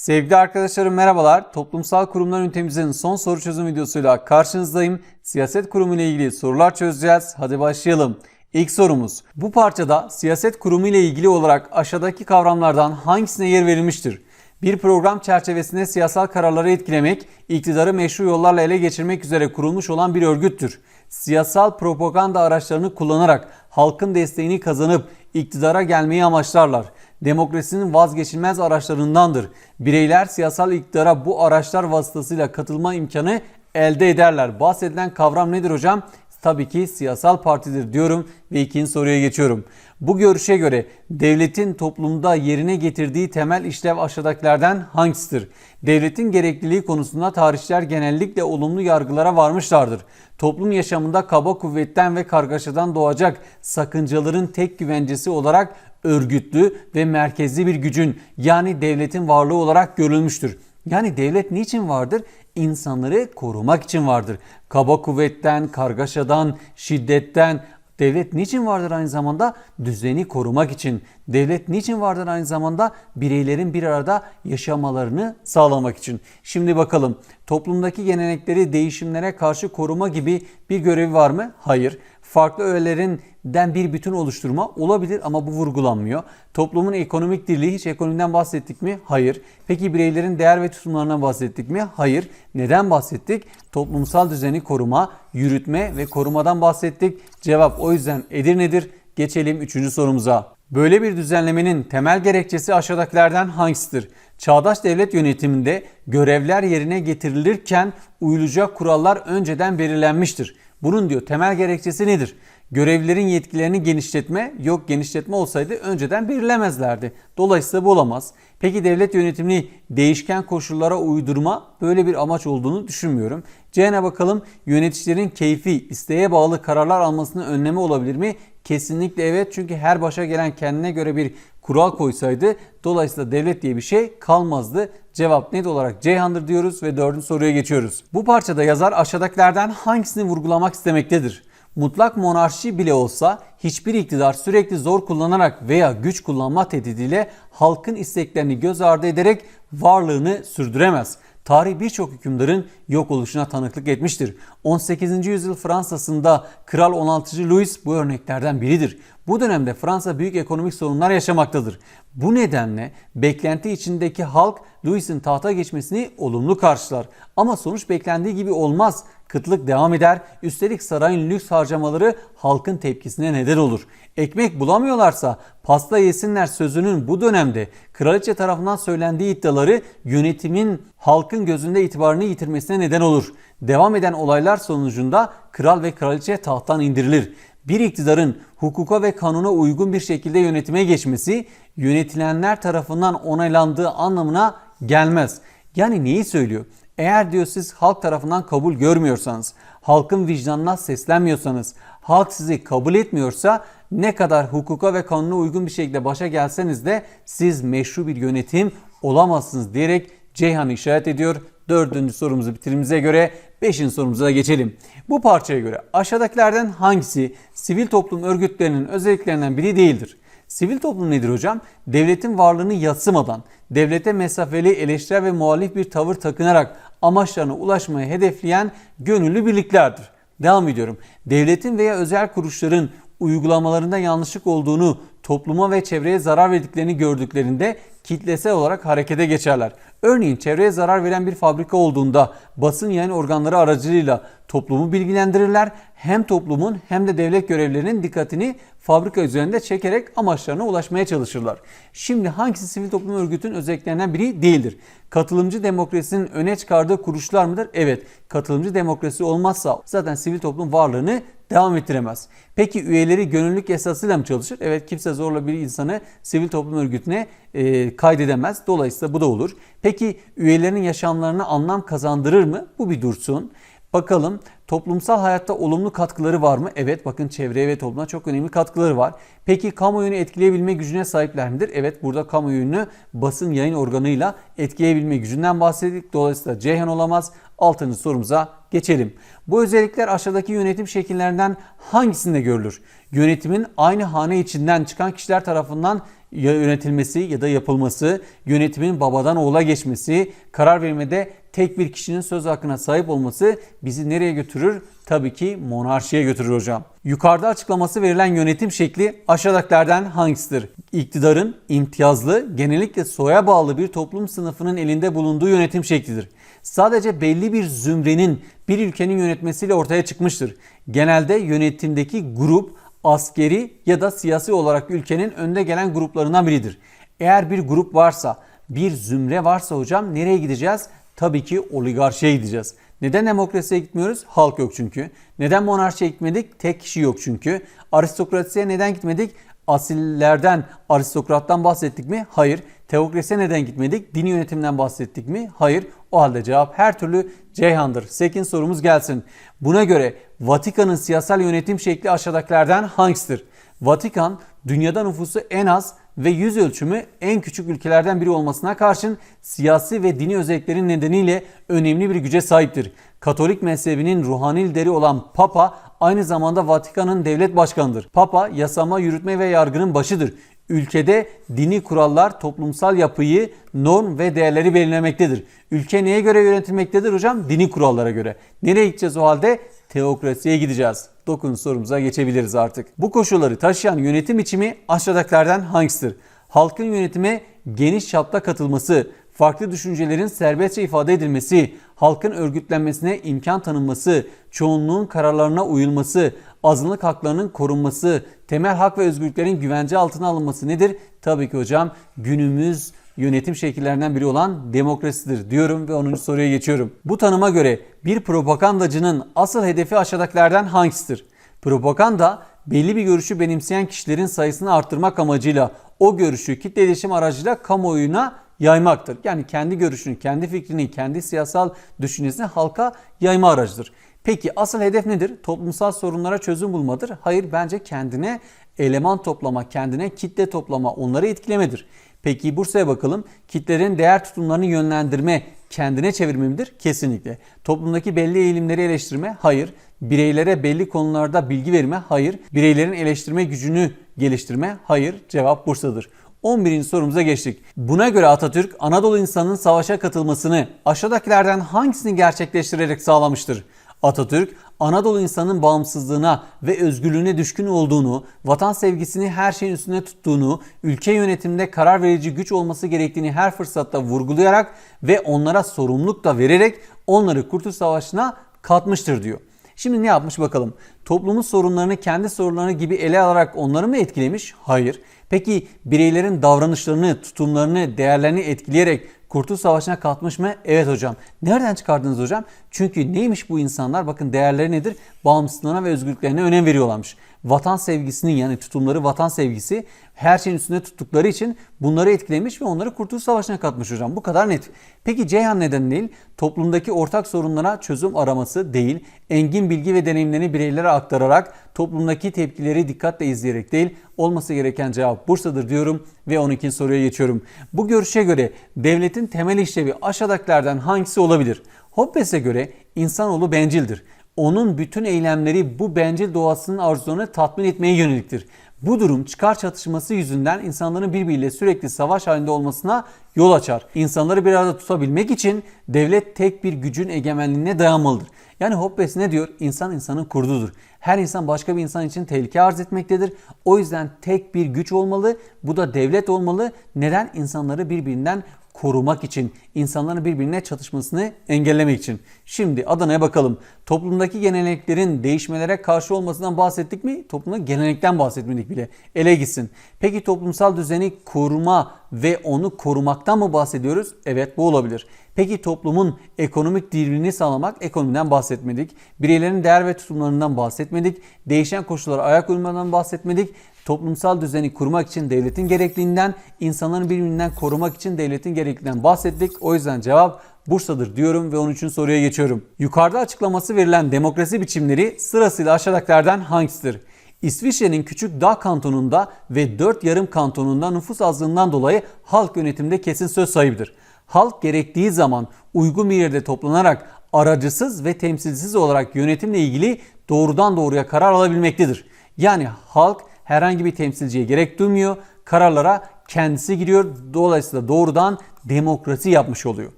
Sevgili arkadaşlarım merhabalar. Toplumsal kurumlar ünitemizin son soru çözüm videosuyla karşınızdayım. Siyaset kurumu ile ilgili sorular çözeceğiz. Hadi başlayalım. İlk sorumuz. Bu parçada siyaset kurumu ile ilgili olarak aşağıdaki kavramlardan hangisine yer verilmiştir? Bir program çerçevesinde siyasal kararları etkilemek, iktidarı meşru yollarla ele geçirmek üzere kurulmuş olan bir örgüttür. Siyasal propaganda araçlarını kullanarak halkın desteğini kazanıp iktidara gelmeyi amaçlarlar. Demokrasinin vazgeçilmez araçlarındandır. Bireyler siyasal iktidara bu araçlar vasıtasıyla katılma imkanı elde ederler. Bahsedilen kavram nedir hocam? Tabii ki siyasal partidir diyorum ve ikinci soruya geçiyorum. Bu görüşe göre devletin toplumda yerine getirdiği temel işlev aşağıdakilerden hangisidir? Devletin gerekliliği konusunda tarihçiler genellikle olumlu yargılara varmışlardır. Toplum yaşamında kaba kuvvetten ve kargaşadan doğacak sakıncaların tek güvencesi olarak örgütlü ve merkezli bir gücün yani devletin varlığı olarak görülmüştür. Yani devlet niçin vardır? İnsanları korumak için vardır. Kaba kuvvetten, kargaşadan, şiddetten, Devlet niçin vardır aynı zamanda? Düzeni korumak için. Devlet niçin vardır aynı zamanda? Bireylerin bir arada yaşamalarını sağlamak için. Şimdi bakalım toplumdaki gelenekleri değişimlere karşı koruma gibi bir görevi var mı? Hayır. Farklı öğelerinden bir bütün oluşturma olabilir ama bu vurgulanmıyor. Toplumun ekonomik dirliği hiç ekonomiden bahsettik mi? Hayır. Peki bireylerin değer ve tutumlarından bahsettik mi? Hayır. Neden bahsettik? Toplumsal düzeni koruma, yürütme ve korumadan bahsettik. Cevap o yüzden Edirne'dir. Geçelim 3. sorumuza. Böyle bir düzenlemenin temel gerekçesi aşağıdakilerden hangisidir? Çağdaş devlet yönetiminde görevler yerine getirilirken uyulacak kurallar önceden belirlenmiştir. Bunun diyor temel gerekçesi nedir? Görevlilerin yetkilerini genişletme, yok genişletme olsaydı önceden belirlemezlerdi. Dolayısıyla bu olamaz. Peki devlet yönetimini değişken koşullara uydurma böyle bir amaç olduğunu düşünmüyorum. C'ne bakalım yöneticilerin keyfi, isteğe bağlı kararlar almasını önleme olabilir mi? Kesinlikle evet çünkü her başa gelen kendine göre bir kural koysaydı dolayısıyla devlet diye bir şey kalmazdı. Cevap net olarak Ceyhan'dır diyoruz ve dördüncü soruya geçiyoruz. Bu parçada yazar aşağıdakilerden hangisini vurgulamak istemektedir? Mutlak monarşi bile olsa hiçbir iktidar sürekli zor kullanarak veya güç kullanma tehdidiyle halkın isteklerini göz ardı ederek varlığını sürdüremez. Tarih birçok hükümdarın yok oluşuna tanıklık etmiştir. 18. yüzyıl Fransa'sında Kral 16. Louis bu örneklerden biridir. Bu dönemde Fransa büyük ekonomik sorunlar yaşamaktadır. Bu nedenle beklenti içindeki halk Louis'in tahta geçmesini olumlu karşılar. Ama sonuç beklendiği gibi olmaz. Kıtlık devam eder. Üstelik sarayın lüks harcamaları halkın tepkisine neden olur. Ekmek bulamıyorlarsa pasta yesinler sözünün bu dönemde kraliçe tarafından söylendiği iddiaları yönetimin halkın gözünde itibarını yitirmesine neden olur. Devam eden olaylar sonucunda kral ve kraliçe tahttan indirilir. Bir iktidarın hukuka ve kanuna uygun bir şekilde yönetime geçmesi yönetilenler tarafından onaylandığı anlamına gelmez. Yani neyi söylüyor? Eğer diyor siz halk tarafından kabul görmüyorsanız, halkın vicdanına seslenmiyorsanız, halk sizi kabul etmiyorsa ne kadar hukuka ve kanuna uygun bir şekilde başa gelseniz de siz meşru bir yönetim olamazsınız diyerek Ceyhan'ı işaret ediyor. Dördüncü sorumuzu bitirimize göre beşinci sorumuza geçelim. Bu parçaya göre aşağıdakilerden hangisi sivil toplum örgütlerinin özelliklerinden biri değildir? Sivil toplum nedir hocam? Devletin varlığını yatsımadan, devlete mesafeli, eleştirel ve muhalif bir tavır takınarak amaçlarına ulaşmayı hedefleyen gönüllü birliklerdir. Devam ediyorum. Devletin veya özel kuruluşların uygulamalarında yanlışlık olduğunu, topluma ve çevreye zarar verdiklerini gördüklerinde kitlesel olarak harekete geçerler. Örneğin çevreye zarar veren bir fabrika olduğunda basın yayın organları aracılığıyla toplumu bilgilendirirler. Hem toplumun hem de devlet görevlilerinin dikkatini fabrika üzerinde çekerek amaçlarına ulaşmaya çalışırlar. Şimdi hangisi sivil toplum örgütünün özelliklerinden biri değildir? Katılımcı demokrasinin öne çıkardığı kuruluşlar mıdır? Evet. Katılımcı demokrasi olmazsa zaten sivil toplum varlığını devam ettiremez. Peki üyeleri gönüllülük esasıyla mı çalışır? Evet kimse zorla bir insanı sivil toplum örgütüne e, kaydedemez. Dolayısıyla bu da olur. Peki üyelerinin yaşamlarına anlam kazandırır mı? Bu bir dursun. Bakalım toplumsal hayatta olumlu katkıları var mı? Evet bakın çevreye ve topluma çok önemli katkıları var. Peki kamuoyunu etkileyebilme gücüne sahipler midir? Evet burada kamuoyunu basın yayın organıyla etkileyebilme gücünden bahsettik. Dolayısıyla Ceyhan olamaz. Altıncı sorumuza geçelim. Bu özellikler aşağıdaki yönetim şekillerinden hangisinde görülür? Yönetimin aynı hane içinden çıkan kişiler tarafından yönetilmesi ya da yapılması, yönetimin babadan oğula geçmesi, karar vermede tek bir kişinin söz hakkına sahip olması bizi nereye götürür? Tabii ki monarşiye götürür hocam. Yukarıda açıklaması verilen yönetim şekli aşağıdakilerden hangisidir? İktidarın imtiyazlı, genellikle soya bağlı bir toplum sınıfının elinde bulunduğu yönetim şeklidir. Sadece belli bir zümrenin bir ülkenin yönetmesiyle ortaya çıkmıştır. Genelde yönetimdeki grup askeri ya da siyasi olarak ülkenin önde gelen gruplarından biridir. Eğer bir grup varsa, bir zümre varsa hocam nereye gideceğiz? Tabii ki oligarşiye gideceğiz. Neden demokrasiye gitmiyoruz? Halk yok çünkü. Neden monarşiye gitmedik? Tek kişi yok çünkü. Aristokrasiye neden gitmedik? Asillerden, aristokrattan bahsettik mi? Hayır. Teokrasiye neden gitmedik? Dini yönetimden bahsettik mi? Hayır. O halde cevap her türlü Ceyhan'dır. 8 sorumuz gelsin. Buna göre Vatikan'ın siyasal yönetim şekli aşağıdakilerden hangisidir? Vatikan dünyada nüfusu en az ve yüz ölçümü en küçük ülkelerden biri olmasına karşın siyasi ve dini özelliklerin nedeniyle önemli bir güce sahiptir. Katolik mezhebinin ruhani lideri olan Papa aynı zamanda Vatikan'ın devlet başkanıdır. Papa yasama, yürütme ve yargının başıdır. Ülkede dini kurallar toplumsal yapıyı, norm ve değerleri belirlemektedir. Ülke neye göre yönetilmektedir hocam? Dini kurallara göre. Nereye gideceğiz o halde? Teokrasiye gideceğiz. 9 sorumuza geçebiliriz artık. Bu koşulları taşıyan yönetim biçimi aşağıdakilerden hangisidir? Halkın yönetime geniş çapta katılması, farklı düşüncelerin serbestçe ifade edilmesi, halkın örgütlenmesine imkan tanınması, çoğunluğun kararlarına uyulması, azınlık haklarının korunması, temel hak ve özgürlüklerin güvence altına alınması nedir? Tabii ki hocam günümüz yönetim şekillerinden biri olan demokrasidir diyorum ve 10. soruya geçiyorum. Bu tanıma göre bir propagandacının asıl hedefi aşağıdakilerden hangisidir? Propaganda belli bir görüşü benimseyen kişilerin sayısını arttırmak amacıyla o görüşü kitle iletişim aracıyla kamuoyuna yaymaktır. Yani kendi görüşünü, kendi fikrini, kendi siyasal düşüncesini halka yayma aracıdır. Peki asıl hedef nedir? Toplumsal sorunlara çözüm bulmadır. Hayır bence kendine eleman toplama, kendine kitle toplama, onları etkilemedir. Peki Bursa'ya bakalım. Kitlerin değer tutumlarını yönlendirme, kendine çevirme midir? Kesinlikle. Toplumdaki belli eğilimleri eleştirme? Hayır. Bireylere belli konularda bilgi verme? Hayır. Bireylerin eleştirme gücünü geliştirme? Hayır. Cevap Bursa'dır. 11. sorumuza geçtik. Buna göre Atatürk Anadolu insanının savaşa katılmasını aşağıdakilerden hangisini gerçekleştirerek sağlamıştır? Atatürk Anadolu insanının bağımsızlığına ve özgürlüğüne düşkün olduğunu, vatan sevgisini her şeyin üstüne tuttuğunu, ülke yönetiminde karar verici güç olması gerektiğini her fırsatta vurgulayarak ve onlara sorumluluk da vererek onları Kurtuluş Savaşı'na katmıştır diyor. Şimdi ne yapmış bakalım? Toplumun sorunlarını kendi sorunları gibi ele alarak onları mı etkilemiş? Hayır. Peki bireylerin davranışlarını, tutumlarını, değerlerini etkileyerek Kurtuluş Savaşı'na katmış mı? Evet hocam. Nereden çıkardınız hocam? Çünkü neymiş bu insanlar? Bakın değerleri nedir? Bağımsızlığına ve özgürlüklerine önem veriyorlarmış. Vatan sevgisinin yani tutumları vatan sevgisi her şeyin üstünde tuttukları için bunları etkilemiş ve onları Kurtuluş Savaşı'na katmış hocam. Bu kadar net. Peki Ceyhan neden değil? Toplumdaki ortak sorunlara çözüm araması değil, engin bilgi ve deneyimlerini bireylere aktararak, toplumdaki tepkileri dikkatle izleyerek değil, olması gereken cevap Bursa'dır diyorum ve 12. soruya geçiyorum. Bu görüşe göre devletin temel işlevi aşağıdakilerden hangisi olabilir? Hobbes'e göre insanoğlu bencildir. Onun bütün eylemleri bu bencil doğasının arzularını tatmin etmeye yöneliktir. Bu durum çıkar çatışması yüzünden insanların birbiriyle sürekli savaş halinde olmasına yol açar. İnsanları bir arada tutabilmek için devlet tek bir gücün egemenliğine dayanmalıdır. Yani Hobbes ne diyor? İnsan insanın kurdudur. Her insan başka bir insan için tehlike arz etmektedir. O yüzden tek bir güç olmalı. Bu da devlet olmalı. Neden? İnsanları birbirinden korumak için, insanların birbirine çatışmasını engellemek için. Şimdi Adana'ya bakalım. Toplumdaki geleneklerin değişmelere karşı olmasından bahsettik mi? Toplumda gelenekten bahsetmedik bile. Ele gitsin. Peki toplumsal düzeni koruma ve onu korumaktan mı bahsediyoruz? Evet bu olabilir. Peki toplumun ekonomik diriliğini sağlamak ekonomiden bahsetmedik. Bireylerin değer ve tutumlarından bahsetmedik. Değişen koşullara ayak uydurmadan bahsetmedik toplumsal düzeni kurmak için devletin gerekliliğinden, insanların birbirinden korumak için devletin gerekliliğinden bahsettik. O yüzden cevap Bursa'dır diyorum ve 13. soruya geçiyorum. Yukarıda açıklaması verilen demokrasi biçimleri sırasıyla aşağıdakilerden hangisidir? İsviçre'nin küçük dağ kantonunda ve 4 yarım kantonunda nüfus azlığından dolayı halk yönetimde kesin söz sahibidir. Halk gerektiği zaman uygun bir yerde toplanarak aracısız ve temsilsiz olarak yönetimle ilgili doğrudan doğruya karar alabilmektedir. Yani halk herhangi bir temsilciye gerek duymuyor. Kararlara kendisi giriyor. Dolayısıyla doğrudan demokrasi yapmış oluyor.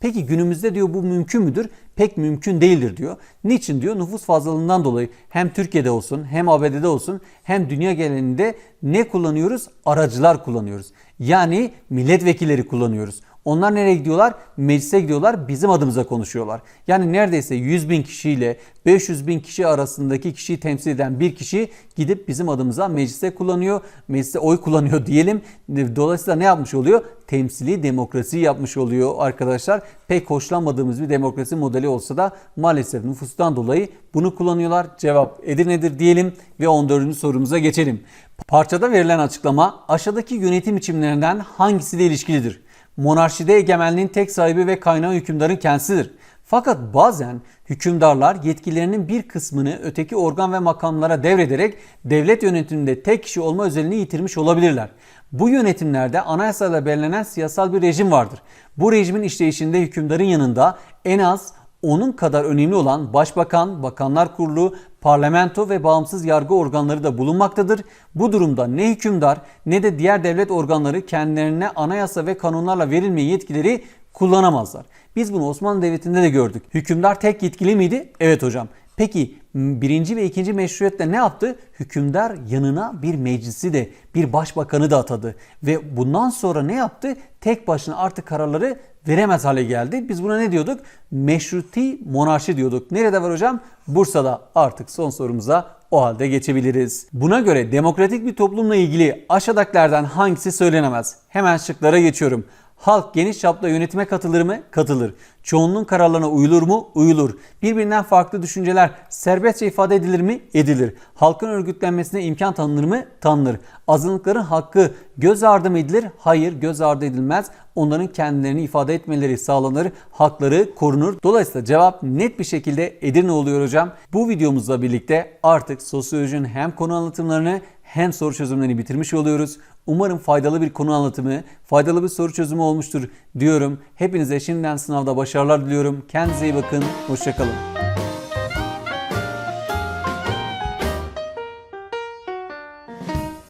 Peki günümüzde diyor bu mümkün müdür? Pek mümkün değildir diyor. Niçin diyor? Nüfus fazlalığından dolayı hem Türkiye'de olsun hem ABD'de olsun hem dünya genelinde ne kullanıyoruz? Aracılar kullanıyoruz. Yani milletvekilleri kullanıyoruz. Onlar nereye gidiyorlar? Meclise gidiyorlar, bizim adımıza konuşuyorlar. Yani neredeyse 100 bin kişiyle 500 bin kişi arasındaki kişiyi temsil eden bir kişi gidip bizim adımıza meclise kullanıyor, mecliste oy kullanıyor diyelim. Dolayısıyla ne yapmış oluyor? Temsili demokrasi yapmış oluyor arkadaşlar. Pek hoşlanmadığımız bir demokrasi modeli olsa da maalesef nüfustan dolayı bunu kullanıyorlar. Cevap Edirne'dir diyelim ve 14. sorumuza geçelim. Parçada verilen açıklama aşağıdaki yönetim biçimlerinden hangisiyle ilişkilidir? Monarşide egemenliğin tek sahibi ve kaynağı hükümdarın kendisidir. Fakat bazen hükümdarlar yetkilerinin bir kısmını öteki organ ve makamlara devrederek devlet yönetiminde tek kişi olma özelliğini yitirmiş olabilirler. Bu yönetimlerde anayasayla belirlenen siyasal bir rejim vardır. Bu rejimin işleyişinde hükümdarın yanında en az onun kadar önemli olan başbakan, bakanlar kurulu, parlamento ve bağımsız yargı organları da bulunmaktadır. Bu durumda ne hükümdar ne de diğer devlet organları kendilerine anayasa ve kanunlarla verilmeyen yetkileri kullanamazlar. Biz bunu Osmanlı Devleti'nde de gördük. Hükümdar tek yetkili miydi? Evet hocam. Peki birinci ve ikinci meşruiyette ne yaptı? Hükümdar yanına bir meclisi de bir başbakanı da atadı. Ve bundan sonra ne yaptı? Tek başına artık kararları veremez hale geldi. Biz buna ne diyorduk? Meşruti monarşi diyorduk. Nerede var hocam? Bursa'da. Artık son sorumuza o halde geçebiliriz. Buna göre demokratik bir toplumla ilgili aşağıdakilerden hangisi söylenemez? Hemen şıklara geçiyorum. Halk geniş çapta yönetime katılır mı? Katılır. Çoğunluğun kararlarına uyulur mu? Uyulur. Birbirinden farklı düşünceler serbestçe ifade edilir mi? Edilir. Halkın örgütlenmesine imkan tanınır mı? Tanınır. Azınlıkların hakkı göz ardı mı edilir? Hayır, göz ardı edilmez. Onların kendilerini ifade etmeleri sağlanır, hakları korunur. Dolayısıyla cevap net bir şekilde Edirne oluyor hocam. Bu videomuzla birlikte artık sosyolojinin hem konu anlatımlarını hem soru çözümlerini bitirmiş oluyoruz. Umarım faydalı bir konu anlatımı, faydalı bir soru çözümü olmuştur diyorum. Hepinize şimdiden sınavda başarılar diliyorum. Kendinize iyi bakın. Hoşçakalın.